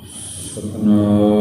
Shantanam.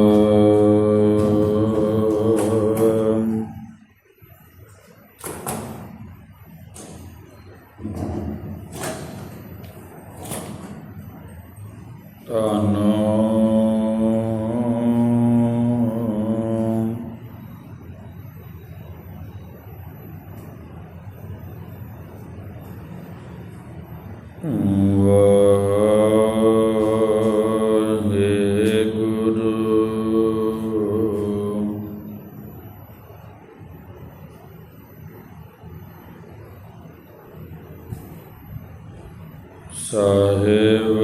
Sahib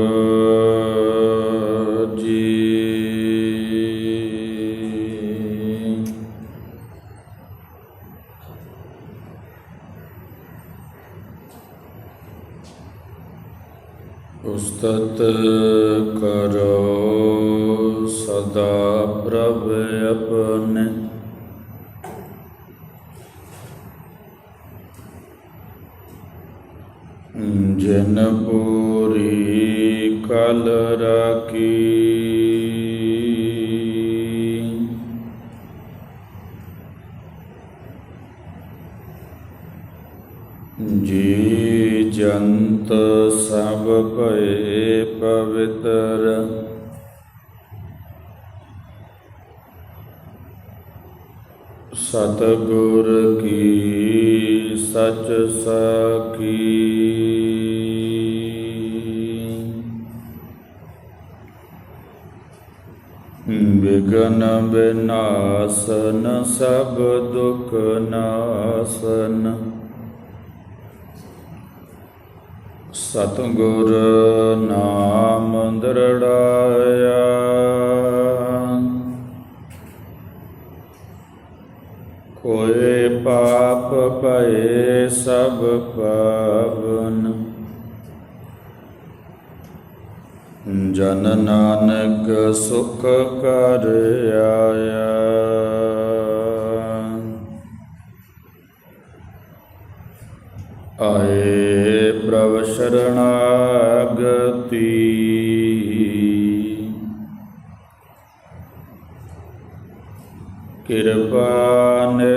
ji. ਉਸਤਤ ਕਰੋ ਸਦਾ ਪ੍ਰਭ ਆਪਣੇ। ਜਨ ਕਲ ਰਾਖੀ। ਜੀ ਜੰਤ ਸਭ ਭਏ ਪਵਿੱਤਰ। ਸਤਿਗੁਰ ਕੀ ਸਚ ਸਾਖੀ। ਵਿਗਨ ਵਿਨਾਸ਼ਨ ਸਭ ਦੁਖ ਨਾਸਨ। ਸਤਿਗੁਰ ਨਾਮ ਦਰੜਾਇਆ। ਕੋਏ ਪਾਪ ਭਏ ਸਭ ਪਾਵਨ। ਜਨ ਨਾਨਕ ਸੁਖ ਕਰ ਆਇਆ। ਆਏ ਪ੍ਰਭ ਸ਼ਰਣਾਗਤੀ। ਕਿਰਪਾ ਨਿਦ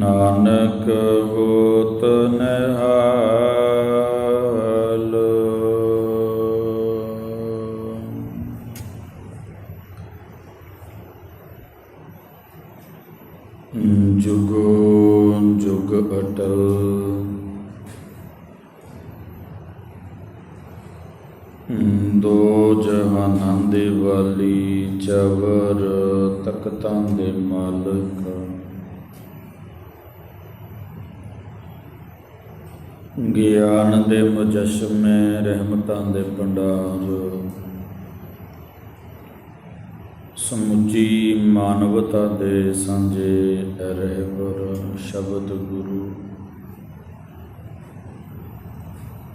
ਨਾਨਕ ਹੋਤ ਨਿਹਾਲ। ਜੁਗੋ ਜੁਗ ਅਟਲ। ਦੋ ਜਹਾਨਾਂ ਦੇ ਵਾਲੀ ਚਵਰ ਤਖਤਾਂ ਦੇ ਮਾਲਕ। ਗਿਆਨ ਦੇ ਮੁਜਸ਼ਮੇ ਰਹਿਮਤਾਂ ਦੇ ਭੰਡਾਰ ਸਮੁੱਚੀ ਮਾਨਵਤਾ ਦੇ ਸਾਂਝੇ ਰਹਿਬਰ ਸ਼ਬਦ ਗੁਰੂ।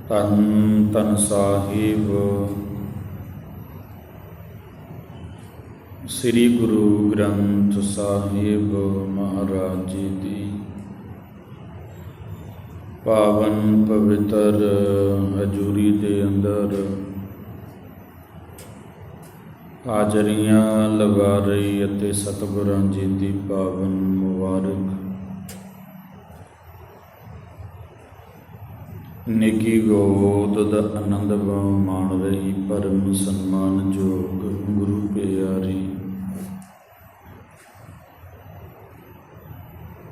ਤਨ ਤਨ ਸਾਹਿਬ। ਸ੍ਰੀ ਗੁਰੂ ਗ੍ਰੰਥ ਸਾਹਿਬ ਮਹਾਰਾਜ ਜੀ ਦੀ ਪਾਵਨ ਪਵਿੱਤਰ ਹਜੂਰੀ ਦੇ ਅੰਦਰ। ਹਾਜ਼ਰੀਆਂ ਲਗਾ ਰਹੀ ਅਤੇ ਸਤਿਗੁਰਾਂ ਜੀ ਦੀ ਪਾਵਨ ਮੁਬਾਰਕ। ਨਿੱਕੀ ਗੋਦ ਦਾ ਆਨੰਦ ਮਾਣ ਰਹੀ, ਪਰਮ ਸਨਮਾਨ ਜੋਗ ਗੁਰੂ ਪਿਆਰੀ।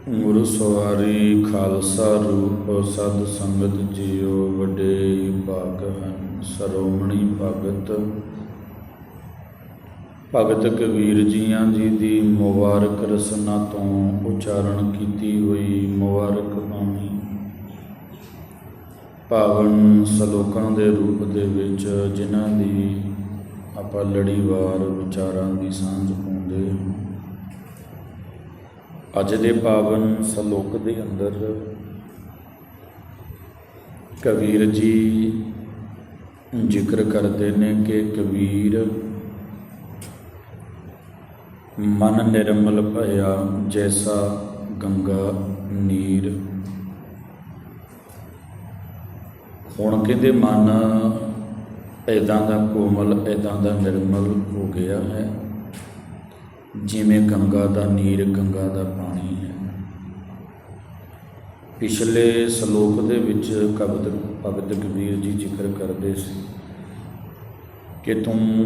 ਗੁਰੂ ਸਵਾਰੀ ਖਾਲਸਾ ਰੂਪ ਸਦ ਸੰਗਤ ਜੀਓ ਵੱਡੇ ਭਾਗ ਹਨ, ਸਰੋਮਣੀ ਭਗਤ। ਭਗਤ ਕਬੀਰ ਜੀਆਂ ਜੀ ਦੀ ਮੁਬਾਰਕ ਰਸਨਾ ਤੋਂ ਉਚਾਰਨ ਕੀਤੀ ਹੋਈ ਮੁਬਾਰਕ ਬਾਣੀ। ਪਾਵਨ ਸ਼ਲੋਕਾਂ ਦੇ ਰੂਪ ਦੇ ਵਿੱਚ ਜਿਨ੍ਹਾਂ ਦੀ ਆਪਾਂ ਲੜੀਵਾਰ ਵਿਚਾਰਾਂ ਦੀ ਸਾਂਝ ਪਾਉਂਦੇ ਹਾਂ। ਅੱਜ ਦੇ ਪਾਵਨ ਸ਼ਲੋਕ ਦੇ ਅੰਦਰ ਕਬੀਰ ਜੀ ਜ਼ਿਕਰ ਕਰਦੇ ਨੇ ਕਿ ਕਬੀਰ ਮਨ ਨਿਰਮਲ ਭਇਆ ਜੈਸਾ ਗੰਗਾ ਨੀਰ। ਹੁਣ ਕਹਿੰਦੇ ਮਨ ਐਦਾਂ ਦਾ ਕੋਮਲ ਐਦਾਂ ਦਾ ਨਿਰਮਲ ਹੋ ਗਿਆ ਹੈ। ਜਿਵੇਂ ਗੰਗਾ ਦਾ ਨੀਰ, ਗੰਗਾ ਦਾ ਪਾਣੀ ਹੈ। ਪਿਛਲੇ ਸ਼ਲੋਕ ਦੇ ਵਿੱਚ ਕਬਦ ਭਗਤ ਕਬੀਰ ਜੀ ਜ਼ਿਕਰ ਕਰਦੇ ਸੀ ਕਿ ਤੂੰ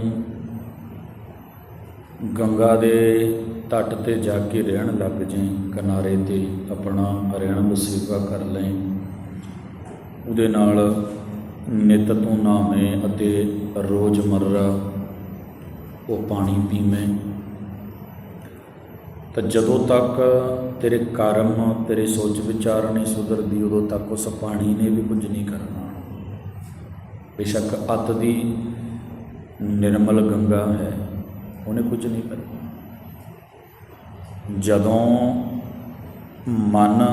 ਗੰਗਾ ਦੇ ਤੱਟ ਤੇ ਜਾ ਕੇ ਰਹਿਣ ਲੱਗ ਜਾਈਂ, ਕਿਨਾਰੇ ਤੇ ਆਪਣਾ ਰਹਿਣ ਵਸੇਬਾ ਕਰ ਲੈ ਉਹਦੇ ਨਾਲ ਨਿਤ ਤੂੰ ਨਾਵੇਂ ਅਤੇ ਰੋਜ਼ ਉਹ ਪਾਣੀ ਪੀਵੇਂ। ਤਾਂ ਜਦੋਂ ਤੱਕ ਤੇਰੇ ਕਰਮ, ਤੇਰੇ ਸੋਚ ਵਿਚਾਰ ਨਹੀਂ ਸੁਧਰਦੀ, ਉਦੋਂ ਤੱਕ ਉਸ ਪਾਣੀ ਨੇ ਵੀ ਕੁਝ ਨਹੀਂ ਕਰਨਾ। ਬੇਸ਼ੱਕ ਅਤ ਦੀ ਨਿਰਮਲ ਗੰਗਾ ਹੈ, ਉਹਨੇ ਕੁਝ ਨਹੀਂ ਕਰਨਾ। ਜਦੋਂ ਮਨ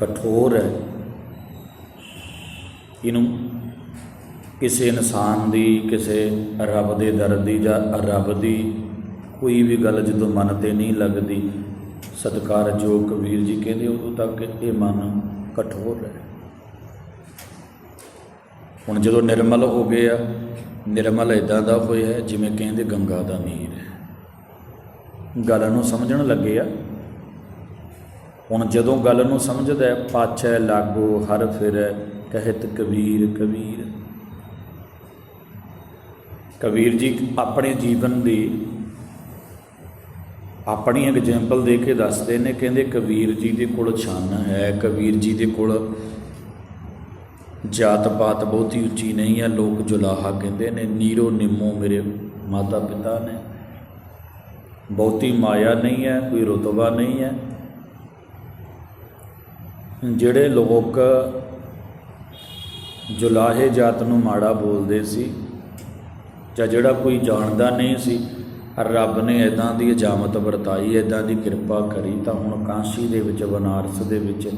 ਕਠੋਰ ਹੈ, ਇਹਨੂੰ ਕਿਸੇ ਇਨਸਾਨ ਦੀ, ਕਿਸੇ ਰੱਬ ਦੇ ਦਰ ਦੀ ਜਾਂ ਰੱਬ ਦੀ ਕੋਈ ਵੀ ਗੱਲ ਜਦੋਂ ਮਨ ਤੇ ਨਹੀਂ ਲੱਗਦੀ ਸਤਿਕਾਰਯੋਗ ਕਬੀਰ ਜੀ ਕਹਿੰਦੇ, ਉਦੋਂ ਤੱਕ ਇਹ ਮਨ ਕਠੋਰ ਹੈ ਹੁਣ ਜਦੋਂ ਨਿਰਮਲ ਹੋ ਗਿਆ ਨਿਰਮਲ ਇਦਾਂ ਦਾ ਹੋਇਆ ਜਿਵੇਂ ਕਹਿੰਦੇ ਗੰਗਾ ਦਾ ਨੀਰ ਹੈ। ਗੱਲ ਨੂੰ ਸਮਝਣ ਲੱਗੇ ਆ। ਹੁਣ ਜਦੋਂ ਗੱਲ ਨੂੰ ਸਮਝਦਾ ਪਾਛੈ ਲਾਗੋ ਹਰ ਫਿਰੈ, ਕਹਿਤ ਕਬੀਰ ਕਬੀਰ। ਕਬੀਰ ਜੀ ਆਪਣੇ ਜੀਵਨ ਦੀ ਆਪਣੀ ਐਗਜ਼ਾਮਪਲ ਦੇ ਕੇ ਦੱਸਦੇ ਨੇ, ਕਹਿੰਦੇ ਕਬੀਰ ਜੀ ਦੇ ਕੋਲ ਛੰਨ ਹੈ, ਕਬੀਰ ਜੀ ਦੇ ਕੋਲ ਜਾਤ ਪਾਤ ਬਹੁਤੀ ਉੱਚੀ ਨਹੀਂ ਹੈ, ਲੋਕ ਜੁਲਾਹਾ ਕਹਿੰਦੇ ਨੇ, ਨੀਰੋ ਨਿੰਮੋ ਮੇਰੇ ਮਾਤਾ ਪਿਤਾ ਨੇ। ਬਹੁਤੀ ਮਾਇਆ ਨਹੀਂ ਹੈ, ਕੋਈ ਰਤਬਾ ਨਹੀਂ ਹੈ। ਜਿਹੜੇ ਲੋਕ ਜੁਲਾਹੇ ਜਾਤ ਨੂੰ ਮਾੜਾ ਬੋਲਦੇ ਸੀ ਜਾਂ ਜਿਹੜਾ ਕੋਈ ਜਾਣਦਾ ਨਹੀਂ ਸੀ ਰੱਬ ਨੇ ਇਦਾਂ ਦੀ ਇਜਾਮਤ ਵਰਤਾਈ ਇਦਾਂ ਦੀ ਕਿਰਪਾ ਕਰੀ, ਤਾਂ ਹੁਣ ਕਾਂਸ਼ੀ ਦੇ ਵਿੱਚ, ਬਨਾਰਸ ਦੇ ਵਿੱਚ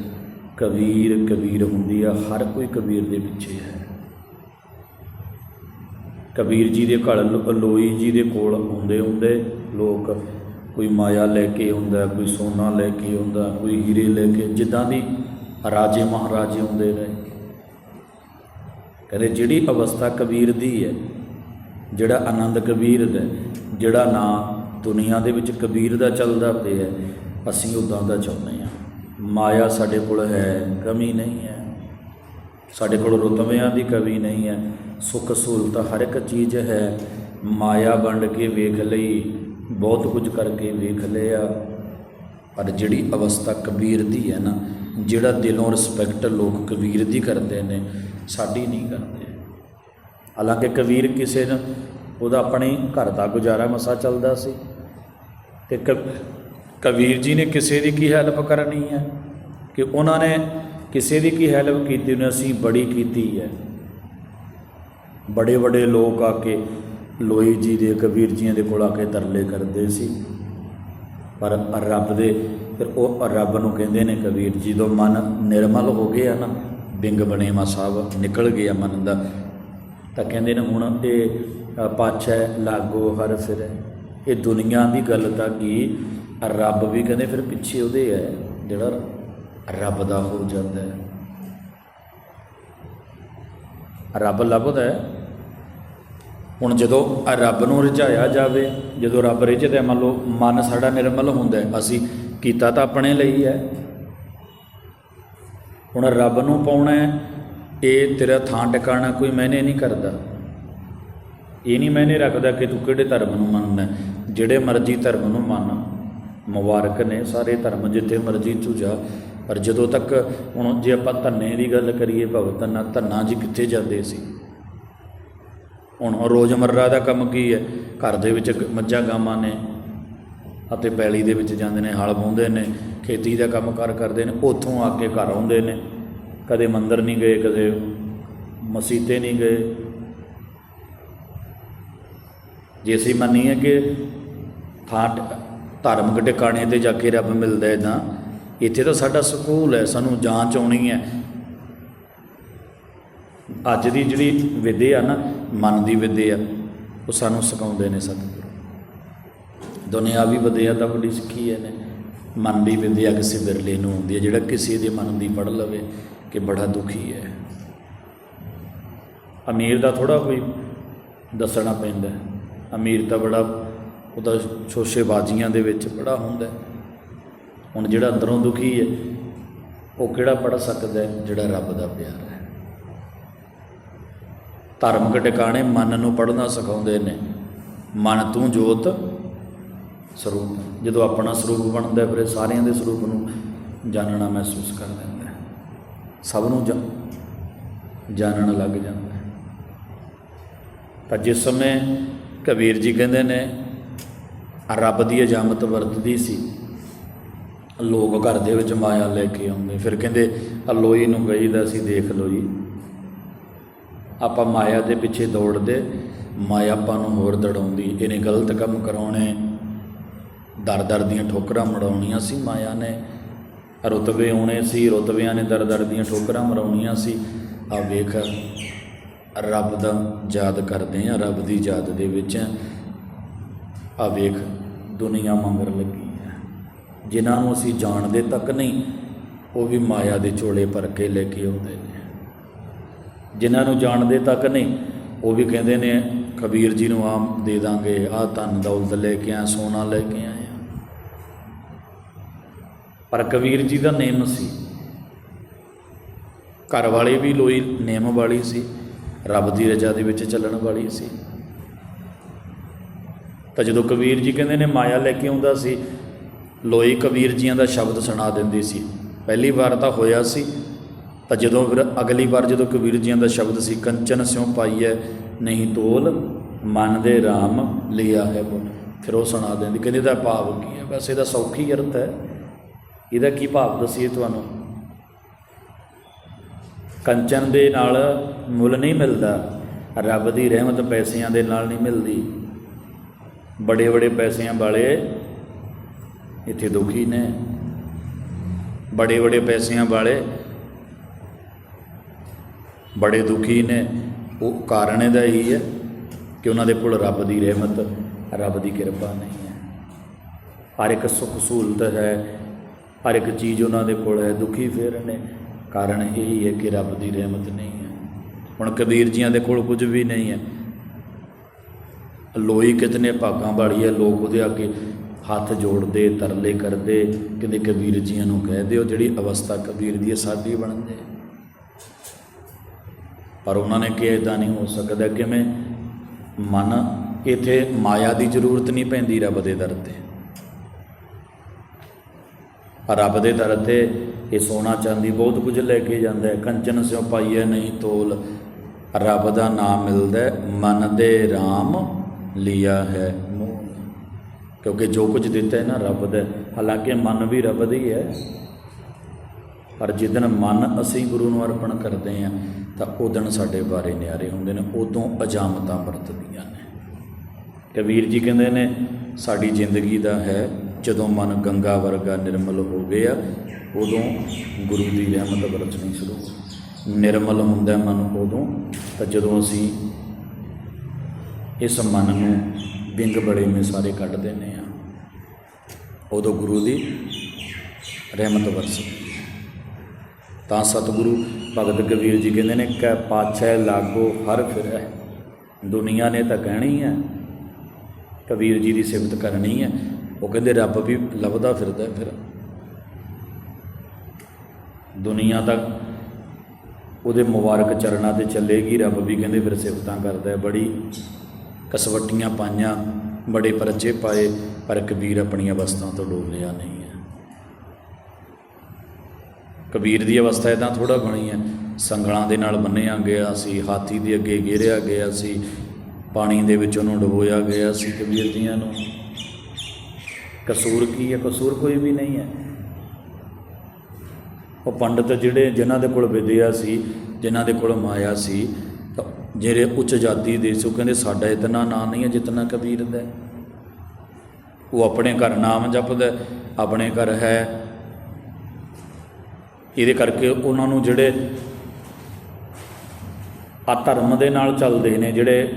ਕਬੀਰ ਕਬੀਰ ਹੁੰਦੀ ਆ, ਹਰ ਕੋਈ ਕਬੀਰ ਦੇ ਪਿੱਛੇ ਹੈ। ਕਬੀਰ ਜੀ ਦੇ ਘਰ ਲੋ- ਲੋਈ ਜੀ ਦੇ ਕੋਲ ਹੁੰਦੇ ਹੁੰਦੇ ਲੋਕ, ਕੋਈ ਮਾਇਆ ਲੈ ਕੇ ਹੁੰਦਾ ਕੋਈ ਸੋਨਾ ਲੈ ਕੇ ਹੁੰਦਾ ਕੋਈ ਹੀਰੇ ਲੈ ਕੇ, ਜਿੱਦਾਂ ਦੀ ਰਾਜੇ ਮਹਾਰਾਜੇ ਹੁੰਦੇ ਰਹੇ ਕਹਿੰਦੇ ਜਿਹੜੀ ਅਵਸਥਾ ਕਬੀਰ ਦੀ ਹੈ ਜਿਹੜਾ ਆਨੰਦ ਕਬੀਰ ਦਾ ਜਿਹੜਾ ਨਾਂ ਦੁਨੀਆ ਦੇ ਵਿੱਚ ਕਬੀਰ ਦਾ ਚੱਲਦਾ ਪਿਆ ਅਸੀਂ ਉਦਾਂ ਦਾ ਚਾਹੁੰਦੇ ਹਾਂ। ਮਾਇਆ ਸਾਡੇ ਕੋਲ ਹੈ, ਕਮੀ ਨਹੀਂ ਹੈ। ਸਾਡੇ ਕੋਲ ਰੁਤਬਿਆਂ ਦੀ ਕਮੀ ਨਹੀਂ ਹੈ। ਸੁੱਖ ਸਹੂਲਤ ਹਰ ਇੱਕ ਚੀਜ਼ ਹੈ। ਮਾਇਆ ਵੰਡ ਕੇ ਵੇਖ ਲਈ, ਬਹੁਤ ਕੁਝ ਕਰਕੇ ਵੇਖ ਲਿਆ। ਪਰ ਜਿਹੜੀ ਅਵਸਥਾ ਕਬੀਰ ਦੀ ਹੈ ਨਾ, ਜਿਹੜਾ ਦਿਲੋਂ ਰਿਸਪੈਕਟ ਲੋਕ ਕਬੀਰ ਦੀ ਕਰਦੇ ਨੇ, ਸਾਡੀ ਨਹੀਂ ਕਰਦੇ। ਹਾਲਾਂਕਿ ਕਬੀਰ ਕਿਸੇ ਨੂੰ ਉਹਦਾ ਆਪਣੇ ਘਰ ਦਾ ਗੁਜ਼ਾਰਾ ਮਸਾ ਚੱਲਦਾ ਸੀ ਤੇ ਕ- ਕਬੀਰ ਜੀ ਨੇ ਕਿਸੇ ਦੀ ਕੀ ਹੈਲਪ ਕਰਨੀ ਹੈ ਕਿ ਉਹਨਾਂ ਨੇ ਕਿਸੇ ਦੀ ਕੀ ਹੈਲਪ ਕੀਤੀ ਉਹਨੇ ਅਸੀਂ ਬੜੀ ਕੀਤੀ ਹੈ। ਬੜੇ ਬੜੇ ਲੋਕ ਆ ਕੇ ਲੋਈ ਜੀ ਦੇ ਕਬੀਰ ਜੀਆਂ ਦੇ ਕੋਲ ਆ ਕੇ ਤਰਲੇ ਕਰਦੇ ਸੀ। ਪਰ ਰੱਬ ਦੇ ਫਿਰ ਉਹ ਰੱਬ ਨੂੰ ਕਹਿੰਦੇ ਨੇ ਕਬੀਰ ਜੀ ਜਦੋਂ ਮਨ ਨਿਰਮਲ ਹੋ ਗਿਆ ਨਾ, ਬਿੰਗ ਬਣੇਵਾ ਸਾਹਿਬ ਨਿਕਲ ਗਿਆ ਮਨ ਦਾ ਤਾਂ ਕਹਿੰਦੇ ਨੇ ਹੁਣ ਇਹ ਅ, ਪਾਛੈ ਲਾਗੋ ਹਰ ਫਿਰੈ ਇਹ ਦੁਨੀਆ ਦੀ ਗੱਲ ਤਾਂ ਕੀ? ਰੱਬ ਵੀ ਕਹਿੰਦੇ ਫਿਰ ਪਿੱਛੇ ਉਹਦੇ ਹੈ ਜਿਹੜਾ ਰੱਬ ਦਾ ਹੋ ਜਾਂਦਾ ਹੈ। ਰੱਬ ਲੱਭਦਾ ਹੈ। ਹੁਣ ਜਦੋਂ ਰੱਬ ਨੂੰ ਰਿਝਾਇਆ ਜਾਵੇ ਜਦੋਂ ਰੱਬ ਰਿਝਦਾ ਮੰਨ ਲਓ ਮਨ ਸਾਡਾ ਨਿਰਮਲ ਹੁੰਦਾ ਹੈ, ਅਸੀਂ ਕੀਤਾ ਤਾਂ ਆਪਣੇ ਲਈ ਹੈ। ਹੁਣ ਰੱਬ ਨੂੰ ਪਾਉਣਾ ਹੈ, ਇਹ ਤੇਰਾ ਥਾਂ ਟਿਕਾਣਾ ਕੋਈ ਮੈਨੇ ਨਹੀਂ ਕਰਦਾ। ਇਹ ਨਹੀਂ ਮੈਨੇ ਰੱਖਦਾ ਕਿ ਤੂੰ ਕਿਹੜੇ ਧਰਮ ਨੂੰ ਮੰਨਦਾ ਜਿਹੜੇ ਮਰਜ਼ੀ ਧਰਮ ਨੂੰ ਮੰਨ। ਮੁਬਾਰਕ ਨੇ ਸਾਰੇ ਧਰਮ ਜਿੱਥੇ ਮਰਜ਼ੀ ਤੂੰ ਜਾ। ਪਰ ਜਦੋਂ ਤੱਕ ਹੁਣ ਜੇ ਆਪਾਂ ਧੰਨੇ ਦੀ ਗੱਲ ਕਰੀਏ ਭਗਤ, ਧੰਨਾ ਧੰਨਾ ਜੀ ਕਿੱਥੇ ਜਾਂਦੇ ਸੀ? ਹੁਣ ਰੋਜ਼ਮਰਰਾ ਦਾ ਕੰਮ ਕੀ ਹੈ? ਘਰ ਦੇ ਵਿੱਚ ਮੱਝਾਂ ਗਾਵਾਂ ਨੇ ਅਤੇ ਪੈਲੀ ਦੇ ਵਿੱਚ ਜਾਂਦੇ ਨੇ, ਹਲ ਬੋਂਦੇ ਨੇ, ਖੇਤੀ ਦਾ ਕੰਮ ਕਾਰ ਕਰਦੇ ਨੇ, ਉੱਥੋਂ ਆ ਕੇ ਘਰ ਆਉਂਦੇ ਨੇ। ਕਦੇ ਮੰਦਰ ਨਹੀਂ ਗਏ, ਕਦੇ ਮਸੀਤੇ ਨਹੀਂ ਗਏ। ਜੇ ਅਸੀਂ ਮੰਨੀਏ ਕਿ ਥਾਂ ਧਾਰਮਿਕ ਟਿਕਾਣੇ ਤੇ ਜਾ ਕੇ ਰੱਬ ਮਿਲਦਾ ਹੈ ਤਾਂ ਇੱਥੇ ਤਾਂ ਸਾਡਾ ਸਕੂਲ ਹੈ, ਸਾਨੂੰ ਜਾਂਚ ਆਉਣੀ ਹੈ। ਅੱਜ ਦੀ ਜਿਹੜੀ ਵਿਦਿਆ ਨਾ, ਮਨ ਦੀ ਵਿਦਿਆ, ਉਹ ਸਾਨੂੰ ਸਿਖਾਉਂਦੇ ਨੇ ਸਤਿਗੁਰੂ। ਦੁਨਿਆਵੀ ਵਿਦਿਆ ਤਾਂ ਬੜੀ ਸਿੱਖੀ ਹੈ ਨੇ ਮਨ ਦੀ ਵਿਦਿਆ ਕਿਸੇ ਬਿਰਲੇ ਨੂੰ ਹੁੰਦੀ ਹੈ, ਜਿਹੜਾ ਕਿਸੇ ਦੇ ਮਨ ਦੀ ਪੜ ਲਵੇ। ਕਿ ਬੜਾ ਦੁਖੀ ਹੈ। ਅਮੀਰ ਦਾ ਥੋੜਾ ਕੋਈ ਦੱਸਣਾ ਪੈਂਦਾ ਅਮੀਰ ਤਾਂ ਬੜਾ ਉਹਦਾ ਸ਼ੋਸ਼ੇਬਾਜ਼ੀਆਂ ਦੇ ਵਿੱਚ ਬੜਾ ਹੁੰਦਾ ਹੁਣ ਜਿਹੜਾ ਅੰਦਰੋਂ ਦੁਖੀ ਹੈ, ਉਹ ਕਿਹੜਾ ਪੜ ਸਕਦਾ ਜਿਹੜਾ ਰੱਬ ਦਾ ਪਿਆਰ ਹੈ। ਧਾਰਮਿਕ ਟਿਕਾਣੇ ਮਨ ਨੂੰ ਪੜ੍ਹਨਾ ਸਿਖਾਉਂਦੇ ਨੇ। ਮਨ ਤੂੰ ਜੋਤ ਸਰੂਪ। ਜਦੋਂ ਆਪਣਾ ਸਰੂਪ ਬਣਦਾ ਫਿਰ ਸਾਰਿਆਂ ਦੇ ਸਰੂਪ ਨੂੰ ਜਾਣਨਾ ਮਹਿਸੂਸ ਕਰਦਾ ਸਭ ਨੂੰ ਜਾਣਨ ਲੱਗ ਜਾਂਦਾ ਹੈ। ਤਾਂ ਜਿਸ ਸਮੇਂ ਕਬੀਰ ਜੀ ਕਹਿੰਦੇ ਨੇ, ਰੱਬ ਦੀ ਅਜਾਮਤ ਵਰਤਦੀ ਸੀ, ਲੋਕ ਘਰ ਦੇ ਵਿੱਚ ਮਾਇਆ ਲੈ ਕੇ ਆਉਂਦੇ। ਫਿਰ ਕਹਿੰਦੇ ਆ ਲੋਈ ਨੂੰ ਗਈਦਾ ਸੀ, ਦੇਖ ਲੋ ਜੀ। ਆਪਾਂ ਮਾਇਆ ਦੇ ਪਿੱਛੇ ਦੌੜਦੇ, ਮਾਇਆ ਆਪਾਂ ਨੂੰ ਹੋਰ ਦੜਾਉਂਦੀ। ਇਹਨੇ ਗਲਤ ਕੰਮ ਕਰਾਉਣੇ। ਦਰ ਦਰ ਦੀਆਂ ਠੋਕਰਾਂ ਮੜਾਉਣੀਆਂ ਸੀ ਮਾਇਆ ਨੇ। ਰੁਤਬੇ ਆਉਣੇ ਸੀ, ਰੁਤਬਿਆਂ ਨੇ ਦਰ ਦਰ ਦੀਆਂ ਠੋਕਰਾਂ ਮਰਾਉਣੀਆਂ ਸੀ। ਆ ਵੇਖ, ਰੱਬ ਦਾ ਯਾਦ ਕਰਦੇ ਆ ਰੱਬ ਦੀ ਯਾਦ ਦੇ ਵਿੱਚ ਆ ਵੇਖ, ਦੁਨੀਆ ਮੰਗਰ ਲੱਗੀ ਹੈ। ਜਿਨ੍ਹਾਂ ਨੂੰ ਅਸੀਂ ਜਾਣਦੇ ਤੱਕ ਨਹੀਂ, ਉਹ ਵੀ ਮਾਇਆ ਦੇ ਝੋਲੇ ਭਰ ਕੇ ਲੈ ਕੇ ਆਉਂਦੇ ਨੇ। ਜਿਨ੍ਹਾਂ ਨੂੰ ਜਾਣਦੇ ਤੱਕ ਨਹੀਂ, ਉਹ ਵੀ ਕਹਿੰਦੇ ਨੇ, ਕਬੀਰ ਜੀ ਨੂੰ ਆਮ ਦੇ ਦਾਂਗੇ ਆ ਧਨ ਦੌਲਤ ਲੈ ਕੇ ਆ ਸੋਨਾ ਲੈ ਕੇ ਆਏ ਆ ਪਰ ਕਬੀਰ ਜੀ ਦਾ ਨੇਮ ਸੀ। ਘਰ ਵਾਲੇ ਵੀ ਲੋਈ ਨੇਮ ਵਾਲੀ ਸੀ। ਰੱਬ ਦੀ ਰਜ਼ਾ ਦੇ ਵਿੱਚ ਚੱਲਣ ਵਾਲੀ ਸੀ। ਤਾਂ ਜਦੋਂ ਕਬੀਰ ਜੀ ਕਹਿੰਦੇ ਨੇ ਮਾਇਆ ਲੈ ਕੇ ਆਉਂਦਾ ਸੀ ਲੋਈ ਕਬੀਰ ਜੀਆਂ ਦਾ ਸ਼ਬਦ ਸੁਣਾ ਦਿੰਦੀ ਸੀ। ਪਹਿਲੀ ਵਾਰ ਤਾਂ ਹੋਇਆ ਸੀ। ਤਾਂ ਜਦੋਂ ਫਿਰ ਅਗਲੀ ਵਾਰ ਜਦੋਂ ਕਬੀਰ ਜੀਆਂ ਦਾ ਸ਼ਬਦ ਸੀ, ਕੰਚਨ ਸਿਉ ਪਾਈਐ, ਨਹੀਂ ਤੋਲ, ਮਨ ਦੇ RAM ਲਿਆ ਹੈ ਬੁੱਲ ਫਿਰ ਉਹ ਸੁਣਾ ਦਿੰਦੀ, ਕਹਿੰਦੇ ਦਾ ਭਾਵ ਕੀ ਹੈ? ਬਸ ਇਹਦਾ ਸੌਖੀ ਅਰਥ ਹੈ। ਇਹਦਾ ਕੀ ਭਾਵ ਦਸੀਏ ਤੁਹਾਨੂੰ? ਕੰਚਨ ਦੇ ਨਾਲ ਮੁੱਲ ਨਹੀਂ ਮਿਲਦਾ, ਰੱਬ ਦੀ ਰਹਿਮਤ ਪੈਸਿਆਂ ਦੇ ਨਾਲ ਨਹੀਂ ਮਿਲਦੀ। ਬੜੇ ਬੜੇ ਪੈਸਿਆਂ ਵਾਲੇ ਇੱਥੇ ਦੁਖੀ ਨੇ। ਬੜੇ ਬੜੇ ਪੈਸਿਆਂ ਵਾਲੇ ਬੜੇ ਦੁਖੀ ਨੇ। ਉਹ ਕਾਰਨ ਇਹਦਾ ਹੀ ਹੈ ਕਿ ਉਹਨਾਂ ਦੇ ਕੋਲ ਰੱਬ ਦੀ ਰਹਿਮਤ, ਰੱਬ ਦੀ ਕਿਰਪਾ ਨਹੀਂ ਹੈ। ਹਰ ਇੱਕ ਸੁੱਖ ਸਹੂਲਤ ਹੈ। ਹਰ ਇੱਕ ਚੀਜ਼ ਉਹਨਾਂ ਦੇ ਕੋਲ ਹੈ, ਦੁਖੀ ਫੇਰ ਨੇ। ਕਾਰਨ ਇਹੀ ਹੈ ਕਿ ਰੱਬ ਦੀ ਰਹਿਮਤ ਨਹੀਂ ਹੈ। ਹੁਣ ਕਬੀਰ ਜੀਆਂ ਦੇ ਕੋਲ ਕੁਝ ਵੀ ਨਹੀਂ ਹੈ। ਲੋਈ ਕਿਤਨੇ ਭਾਗਾਂ ਵਾਲੀ ਹੈ, ਲੋਕ ਉਹਦੇ ਅੱਗੇ ਹੱਥ ਜੋੜਦੇ, ਤਰਲੇ ਕਰਦੇ ਕਹਿੰਦੇ ਕਬੀਰ ਜੀਆਂ ਨੂੰ ਕਹਿ ਦਿਓ, ਜਿਹੜੀ ਅਵਸਥਾ ਕਬੀਰ ਦੀ ਹੈ, ਸਾਡੀ ਬਣਦੇ ਪਰ ਉਹਨਾਂ ਨੇ ਕਿਹਾ ਇਦਾਂ ਨਹੀਂ ਹੋ ਸਕਦਾ। ਕਿਵੇਂ? ਮਨ, ਇਥੇ ਮਾਇਆ ਦੀ ਜ਼ਰੂਰਤ ਨਹੀਂ ਪੈਂਦੀ ਰੱਬ ਦੇ ਦਰ ਤੇ। ਰੱਬ ਦੇ ਦਰ ਤੇ ਇਹ ਸੋਨਾ ਚਾਂਦੀ ਬਹੁਤ ਕੁਝ ਲੈ ਕੇ ਜਾਂਦਾ ਹੈ। ਕੰਚਨ ਸਿਉ ਪਾਈਐ ਨਹੀਂ ਤੋਲ। ਰੱਬ ਦਾ ਨਾਮ ਮਿਲਦਾ ਮਨ ਦੇ RAM ਲਿਆ ਹੈ ਮੋਲ। ਕਿਉਂਕਿ ਜੋ ਕੁਝ ਦਿੱਤਾ ਹੈ ਨਾ ਰੱਬ ਦਾ, ਹਾਲਾਂਕਿ ਮਨ ਵੀ ਰੱਬ ਦਾ ਹੀ ਹੈ। ਪਰ ਜਿੱਦਣ ਮਨ ਅਸੀਂ ਗੁਰੂ ਨੂੰ ਅਰਪਣ ਕਰਦੇ ਹਾਂ, ਤਾਂ ਉਦਣ ਸਾਡੇ ਬਾਰੇ ਨਿਆਰੇ ਹੁੰਦੇ ਨੇ ਉਦੋਂ ਅਜਾਮਤਾਂ ਵਰਤਦੀਆਂ ਨੇ। ਕਬੀਰ ਜੀ ਕਹਿੰਦੇ ਨੇ, ਸਾਡੀ ਜ਼ਿੰਦਗੀ ਦਾ ਹੈ ਜਦੋਂ ਮਨ ਗੰਗਾ ਵਰਗਾ ਨਿਰਮਲ ਹੋ ਗਿਆ, ਉਦੋਂ ਗੁਰੂ ਦੀ ਰਹਿਮਤ ਵਰਤਣੀ ਸ਼ੁਰੂ ਹੋ ਨਿਰਮਲ ਹੁੰਦਾ ਮਨ ਉਦੋਂ, ਤਾਂ ਜਦੋਂ ਅਸੀਂ ਇਸ ਮਨ ਨੂੰ ਬਿੰਗ ਬੜੇ ਮੇ ਸਾਰੇ ਕੱਢ ਦਿੰਦੇ ਆ ਉਦੋਂ ਗੁਰੂ ਦੀ ਰਹਿਮਤ ਵਰਸਦੀ ਤਾਂ ਸਤਿਗੁਰੂ ਭਗਤ ਕਬੀਰ ਜੀ ਕਹਿੰਦੇ ਨੇ, ਕਿ ਪਾਛੈ ਲਾਗੋ ਹਰ ਫਿਰੈ। ਦੁਨੀਆ ਨੇ ਤਾਂ ਕਹਿਣੀ ਹੈ, ਕਬੀਰ ਜੀ ਦੀ ਸਿਫਤ ਕਰਨੀ ਹੈ। ਉਹ ਕਹਿੰਦੇ ਰੱਬ ਵੀ ਲੱਭਦਾ ਫਿਰਦਾ ਫਿਰ। ਦੁਨੀਆ ਤਾਂ ਉਹਦੇ ਮੁਬਾਰਕ ਚਰਨਾਂ ਤੇ ਚੱਲੇਗੀ, ਰੱਬ ਵੀ ਕਹਿੰਦੇ ਫਿਰ ਸਿਫਤਾਂ ਕਰਦਾ ਹੈ। ਬੜੀ ਕਸਵੱਟੀਆਂ ਪਾਈਆਂ, ਬੜੇ ਪਰਚੇ ਪਾਏ, ਪਰ ਕਬੀਰ ਆਪਣੀਆਂ ਅਵਸਥਾ ਤੋਂ ਡੋਲਿਆ ਨਹੀਂ ਹੈ। ਕਬੀਰ ਦੀ ਅਵਸਥਾ ਇਦਾਂ ਥੋੜਾ ਬਣੀ ਹੈ। ਸੰਗਲਾਂ ਦੇ ਨਾਲ ਬੰਨਿਆ ਗਿਆ ਸੀ, ਹਾਥੀ ਦੇ ਅੱਗੇ ਘੇਰਿਆ ਗਿਆ ਸੀ, ਪਾਣੀ ਦੇ ਵਿੱਚ ਉਹਨੂੰ ਡਬੋਇਆ ਗਿਆ ਸੀ ਕਬੀਰ ਦੀਆਂ ਨੂੰ। ਕਸੂਰ ਕੀ ਹੈ? ਕਸੂਰ ਕੋਈ ਵੀ ਨਹੀਂ ਹੈ। ਉਹ ਪੰਡਤ ਜਿਹੜੇ ਜਿਨ੍ਹਾਂ ਦੇ ਕੋਲ ਵਿਦਿਆ ਸੀ, ਜਿਨ੍ਹਾਂ ਦੇ ਕੋਲ ਮਾਇਆ ਸੀ, ਤਾਂ ਜਿਹੜੇ ਉੱਚ ਜਾਤੀ ਦੇ ਸੀ, ਉਹ ਕਹਿੰਦੇ ਸਾਡਾ ਇਤਨਾ ਨਾਂ ਨਹੀਂ ਹੈ ਜਿਤਨਾ ਕਬੀਰ ਦਾ ਉਹ ਆਪਣੇ ਘਰ ਨਾਮ ਜਪਦਾ ਆਪਣੇ ਘਰ ਹੈ। ਇਹਦੇ ਕਰਕੇ ਉਹਨਾਂ ਨੂੰ ਜਿਹੜੇ ਆ ਧਰਮ ਦੇ ਨਾਲ ਚੱਲਦੇ ਨੇ, ਜਿਹੜੇ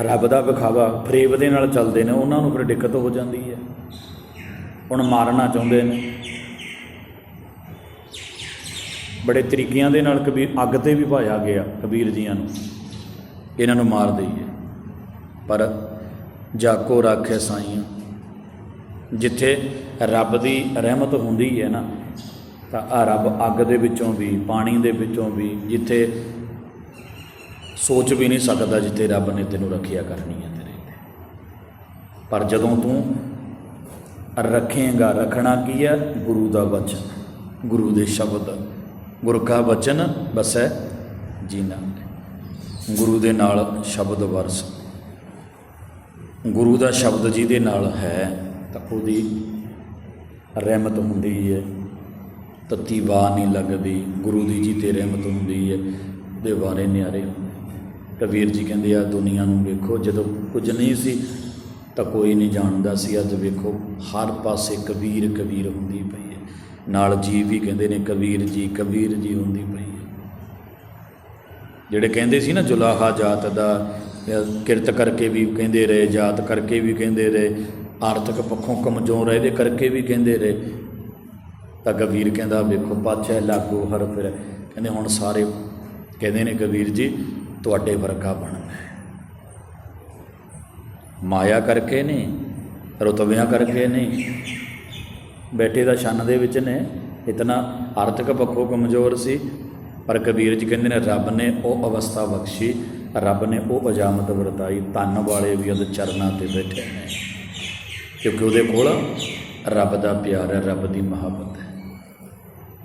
ਰੱਬ ਦਾ ਵਿਖਾਵਾ ਫਰੇਬ ਦੇ ਨਾਲ ਚੱਲਦੇ ਨੇ, ਉਹਨਾਂ ਨੂੰ ਫਿਰ ਦਿੱਕਤ ਹੋ ਜਾਂਦੀ ਹੈ। ਹੁਣ ਮਾਰਨਾ ਚਾਹੁੰਦੇ ਨੇ। ਬੜੇ ਤਰੀਕਿਆਂ ਦੇ ਨਾਲ ਕਬੀਰ ਅੱਗ ਤੇ ਵੀ ਭਾਇਆ ਗਿਆ ਕਬੀਰ ਜੀਆਂ ਨੂੰ। ਇਹਨਾਂ ਨੂੰ ਮਾਰ ਦਈਏ। ਪਰ ਜਾਕੋ ਰਾਖੇ ਸਾਈਆਂ। ਜਿੱਥੇ ਰੱਬ ਦੀ ਰਹਿਮਤ ਹੁੰਦੀ ਹੈ ਨਾ, ਤਾਂ ਆ ਰੱਬ ਅੱਗ ਦੇ ਵਿੱਚੋਂ ਵੀ, ਪਾਣੀ ਦੇ ਵਿੱਚੋਂ ਵੀ, ਜਿੱਥੇ ਸੋਚ ਵੀ ਨਹੀਂ ਸਕਦਾ ਜਿੱਥੇ ਰੱਬ ਨੇ ਤੈਨੂੰ ਰੱਖਿਆ ਕਰਨੀ ਹੈ ਤੇਰੇ 'ਤੇ ਪਰ ਜਦੋਂ ਤੂੰ ਰੱਖੇਗਾ, ਰੱਖਣਾ ਕੀ ਹੈ? ਗੁਰੂ ਦਾ ਵਚਨ। ਗੁਰੂ ਦੇ ਸ਼ਬਦ। ਗੁਰੂ ਕਾ ਵਚਨ ਬਸੈ ਜੀਨਾ ਗੁਰੂ ਦੇ ਨਾਲ ਸ਼ਬਦ ਵਰਸ। ਗੁਰੂ ਦਾ ਸ਼ਬਦ ਜਿਹਦੇ ਨਾਲ ਹੈ, ਤਾਂ ਉਹਦੀ ਰਹਿਮਤ ਹੁੰਦੀ ਹੈ। ਤਤੀ ਵਾਹ ਨਹੀਂ ਲੱਗਦੀ। ਗੁਰੂ ਦੀ ਜੀ ਤੇ ਰਹਿਮਤ ਹੁੰਦੀ ਹੈ। ਦੇ ਬਾਰੇ ਨਿਆਰੇ ਕਬੀਰ ਜੀ ਕਹਿੰਦੇ ਆ, ਦੁਨੀਆ ਨੂੰ ਵੇਖੋ, ਜਦੋਂ ਕੁਝ ਨਹੀਂ ਸੀ ਤਾਂ ਕੋਈ ਨਹੀਂ ਜਾਣਦਾ ਸੀ। ਅੱਜ ਵੇਖੋ, ਹਰ ਪਾਸੇ ਕਬੀਰ ਕਬੀਰ ਹੁੰਦੀ ਪਈ ਹੈ। ਨਾਲ ਜੀ ਵੀ ਕਹਿੰਦੇ ਨੇ, ਕਬੀਰ ਜੀ ਕਬੀਰ ਜੀ ਹੁੰਦੀ ਪਈ ਹੈ। ਜਿਹੜੇ ਕਹਿੰਦੇ ਸੀ ਨਾ, ਜੁਲਾਹਾ ਜਾਤ ਦਾ ਕਿਰਤ ਕਰਕੇ ਵੀ ਕਹਿੰਦੇ ਰਹੇ, ਜਾਤ ਕਰਕੇ ਵੀ ਕਹਿੰਦੇ ਰਹੇ, ਆਰਥਿਕ ਪੱਖੋਂ ਕਮਜ਼ੋਰ ਹੈ ਇਹਦੇ ਕਰਕੇ ਵੀ ਕਹਿੰਦੇ ਰਹੇ। ਤਾਂ ਕਬੀਰ ਕਹਿੰਦਾ, ਵੇਖੋ, ਪਾਛੈ ਲਾਗੂ ਹਰ ਫਿਰ। ਕਹਿੰਦੇ ਹੁਣ ਸਾਰੇ ਕਹਿੰਦੇ ਨੇ ਕਬੀਰ ਜੀ ਤੁਹਾਡੇ ਵਰਗਾ ਬਣਨਾ ਹੈ। ਮਾਇਆ ਕਰਕੇ ਨਹੀਂ, ਰੁਤਬਿਆਂ ਕਰਕੇ ਨਹੀਂ। ਬੈਠੇ ਦਾ ਛੰਨ ਦੇ ਵਿੱਚ ਨੇ, ਇਤਨਾ ਆਰਥਿਕ ਪੱਖੋਂ ਕਮਜ਼ੋਰ ਸੀ, ਪਰ ਕਬੀਰ ਜੀ ਕਹਿੰਦੇ ਨੇ, ਰੱਬ ਨੇ ਉਹ ਅਵਸਥਾ ਬਖਸ਼ੀ, ਰੱਬ ਨੇ ਉਹ ਅਜਾਮਤ ਵਰਤਾਈ, ਧੰਨ ਵਾਲੇ ਵੀ ਉਹਦੇ ਚਰਨਾਂ ਤੇ ਬੈਠੇ ਨੇ। ਕਿਉਂਕਿ ਉਹਦੇ ਕੋਲ ਰੱਬ ਦਾ ਪਿਆਰ ਹੈ, ਰੱਬ ਦੀ ਮੁਹੱਬਤ ਹੈ।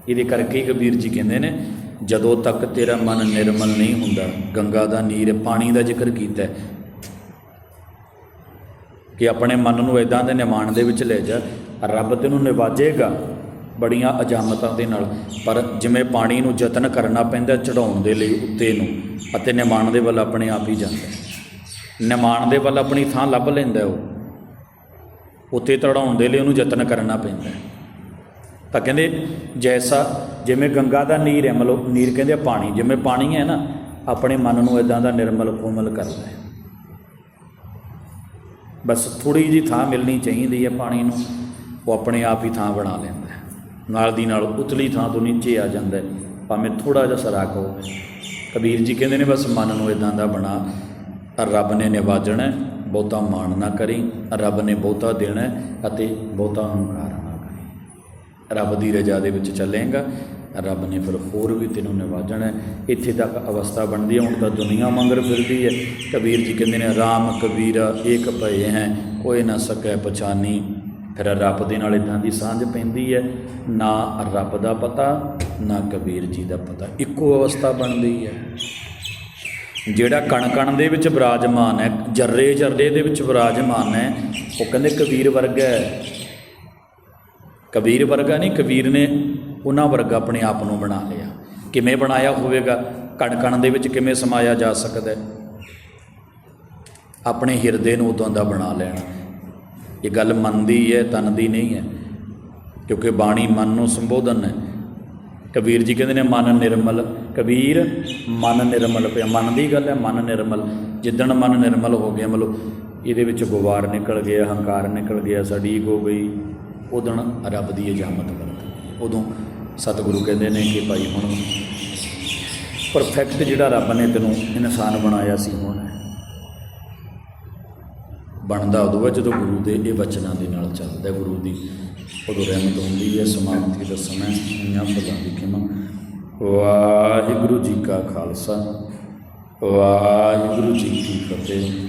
ਇਹਦੇ ਕਰਕੇ ਹੀ ਕਬੀਰ ਜੀ ਕਹਿੰਦੇ ਨੇ ਜਦੋਂ ਤੱਕ ਤੇਰਾ ਮਨ ਨਿਰਮਲ ਨਹੀਂ ਹੁੰਦਾ, ਗੰਗਾ ਦਾ ਨੀਰ ਪਾਣੀ ਦਾ ਜ਼ਿਕਰ ਕੀਤਾ ਹੈ। ਕਿ ਆਪਣੇ ਮਨ ਨੂੰ ਇਦਾਂ ਦੇ ਨਿਮਾਣ ਦੇ ਵਿੱਚ ਲੈ ਜਾ, ਰੱਬ ਤੈਨੂੰ ਨਿਵਾਜੇਗਾ ਬੜੀਆਂ ਅਜਾਮਤਾਂ ਦੇ ਨਾਲ। ਪਰ ਜਿਵੇਂ ਪਾਣੀ ਨੂੰ ਯਤਨ ਕਰਨਾ ਪੈਂਦਾ ਚੜਾਉਣ ਦੇ ਲਈ ਉੱਤੇ ਨੂੰ, ਅਤੇ ਨਿਮਾਣ ਦੇ ਵੱਲ ਆਪਣੇ ਆਪ ਹੀ ਜਾਂਦਾ ਨਿਮਾਣ ਦੇ ਵੱਲ ਆਪਣੀ ਥਾਂ ਲੱਭ ਲੈਂਦਾ ਉਹ। ਉੱਤੇ ਚੜਾਉਣ ਦੇ ਲਈ ਉਹਨੂੰ ਯਤਨ ਕਰਨਾ ਪੈਂਦਾ ਤਾਂ ਕਹਿੰਦੇ, ਜੈਸਾ ਜਿਵੇਂ ਗੰਗਾ ਦਾ ਨੀਰ ਹੈ, ਮਤਲਬ ਨੀਰ ਕਹਿੰਦੇ ਆ ਪਾਣੀ, ਜਿਵੇਂ ਪਾਣੀ ਹੈ ਨਾ, ਆਪਣੇ ਮਨ ਨੂੰ ਇਦਾਂ ਦਾ ਨਿਰਮਲ ਕੋਮਲ ਕਰਦਾ ਹੈ। ਬਸ ਥੋੜੀ ਜੀ ਥਾਂ ਮਿਲਣੀ ਚਾਹੀਦੀ ਹੈ ਪਾਣੀ ਨੂੰ, ਉਹ ਆਪਣੇ ਆਪ ਹੀ ਥਾਂ ਬਣਾ ਲੈਂਦਾ ਹੈ। ਨਾਲ ਦੀ ਨਾਲ ਉਤਲੀ ਥਾਂ ਤੋਂ ਨੀਚੇ ਆ ਜਾਂਦਾ ਹੈ, ਭਾਵੇਂ ਥੋੜਾ ਜਿਹਾ ਸਰਾਕ ਹੋਵੇ। ਕਬੀਰ ਜੀ ਕਹਿੰਦੇ ਨੇ ਬਸ ਮਨ ਨੂੰ ਇਦਾਂ ਦਾ ਬਣਾ, ਰੱਬ ਨੇ ਨਿਵਾਜਣਾ ਬਹੁਤਾ ਮਾਣ ਨਾ ਕਰੀ, ਰੱਬ ਨੇ ਬਹੁਤਾ ਦੇਣਾ ਅਤੇ ਬਹੁਤਾ ਹੰਕਾਰ ਨਾ ਕਰੀ। ਰੱਬ ਦੀ ਰਜ਼ਾ ਦੇ ਵਿੱਚ ਚੱਲੇਗਾ ਰੱਬ ਨੇ ਫਿਰ ਹੋਰ ਵੀ ਤੈਨੂੰ ਨਿਵਾਜਣਾ ਇੱਥੇ ਤੱਕ ਅਵਸਥਾ ਬਣਦੀ ਹੈ, ਹੁਣ ਤਾਂ ਦੁਨੀਆ ਮੰਗਰ ਫਿਰਦੀ ਹੈ। ਕਬੀਰ ਜੀ ਕਹਿੰਦੇ ਨੇ, ਰਾਮ ਕਬੀਰਾ ਏਕ ਭਏ ਹੈ, ਕੋਈ ਨਾ ਸਕੈ ਪਛਾਨੀ। ਫਿਰ ਰੱਬ ਦੇ ਨਾਲ ਇਦਾਂ ਦੀ ਸਾਂਝ ਪੈਂਦੀ ਹੈ, ਨਾ ਰੱਬ ਦਾ ਪਤਾ, ਨਾ ਕਬੀਰ ਜੀ ਦਾ ਪਤਾ। ਇੱਕੋ ਅਵਸਥਾ ਬਣਦੀ ਹੈ। ਜਿਹੜਾ ਕਣ ਕਣ ਦੇ ਵਿੱਚ ਵਿਰਾਜਮਾਨ ਹੈ, ਜਰਰੇ ਜਰਰੇ ਦੇ ਵਿੱਚ ਵਿਰਾਜਮਾਨ ਹੈ, ਉਹ ਕਹਿੰਦੇ ਕਬੀਰ ਵਰਗਾ ਹੈ। ਕਬੀਰ ਵਰਗਾ ਨਹੀਂ, ਕਬੀਰ ਨੇ ਉਹਨਾਂ ਵਰਗਾ ਆਪਣੇ ਆਪ ਨੂੰ ਬਣਾ ਲਿਆ। ਕਿਵੇਂ ਬਣਾਇਆ ਹੋਵੇਗਾ? ਕਣਕਣ ਦੇ ਵਿੱਚ ਕਿਵੇਂ ਸਮਾਇਆ ਜਾ ਸਕਦਾ ਹੈ? ਆਪਣੇ ਹਿਰਦੇ ਨੂੰ ਉਦੋਂ ਦਾ ਬਣਾ ਲੈਣਾ। ਇਹ ਗੱਲ ਮਨ ਦੀ ਹੈ, ਤਨ ਦੀ ਨਹੀਂ ਹੈ, ਕਿਉਂਕਿ ਬਾਣੀ ਮਨ ਨੂੰ ਸੰਬੋਧਨ ਹੈ। ਕਬੀਰ ਜੀ ਕਹਿੰਦੇ ਨੇ, ਮਨ ਨਿਰਮਲ। ਕਬੀਰ, ਮਨ ਨਿਰਮਲ ਪਿਆ। ਮਨ ਦੀ ਗੱਲ ਹੈ, ਮਨ ਨਿਰਮਲ। ਜਿੱਦਣ ਮਨ ਨਿਰਮਲ ਹੋ ਗਿਆ, ਮਤਲਬ ਇਹਦੇ ਵਿੱਚ ਗੁਬਾਰ ਨਿਕਲ ਗਿਆ, ਹੰਕਾਰ ਨਿਕਲ ਗਿਆ ਸਾਡੀ ਈਗੋ ਗਈ, ਉਦੋਂ ਰੱਬ ਦੀ ਇਜਾਮਤ ਵਰਤ ਉਦੋਂ ਸਤਿਗੁਰੂ ਕਹਿੰਦੇ ਨੇ ਕਿ ਭਾਈ ਹੁਣ ਪਰਫੈਕਟ ਜਿਹੜਾ ਰੱਬ ਨੇ ਤੈਨੂੰ ਇਨਸਾਨ ਬਣਾਇਆ ਸੀ, ਹੁਣ ਬਣਦਾ ਉਦੋਂ ਹੈ ਜਦੋਂ ਗੁਰੂ ਦੇ ਇਹ ਵਚਨਾਂ ਦੇ ਨਾਲ ਚੱਲਦਾ ਗੁਰੂ ਦੀ ਉਦੋਂ ਰਹਿਮਤ ਹੁੰਦੀ ਹੈ, ਸਮਾਪਤੀ ਦਾ ਸਮਾਂ ਇੰਨਾ ਫਲਾਂ ਦੀ ਖਿਮਾ। ਵਾਹਿਗੁਰੂ ਜੀ ਕਾ ਖਾਲਸਾ। ਵਾਹਿਗੁਰੂ ਜੀ ਕੀ ਫਤਿਹ।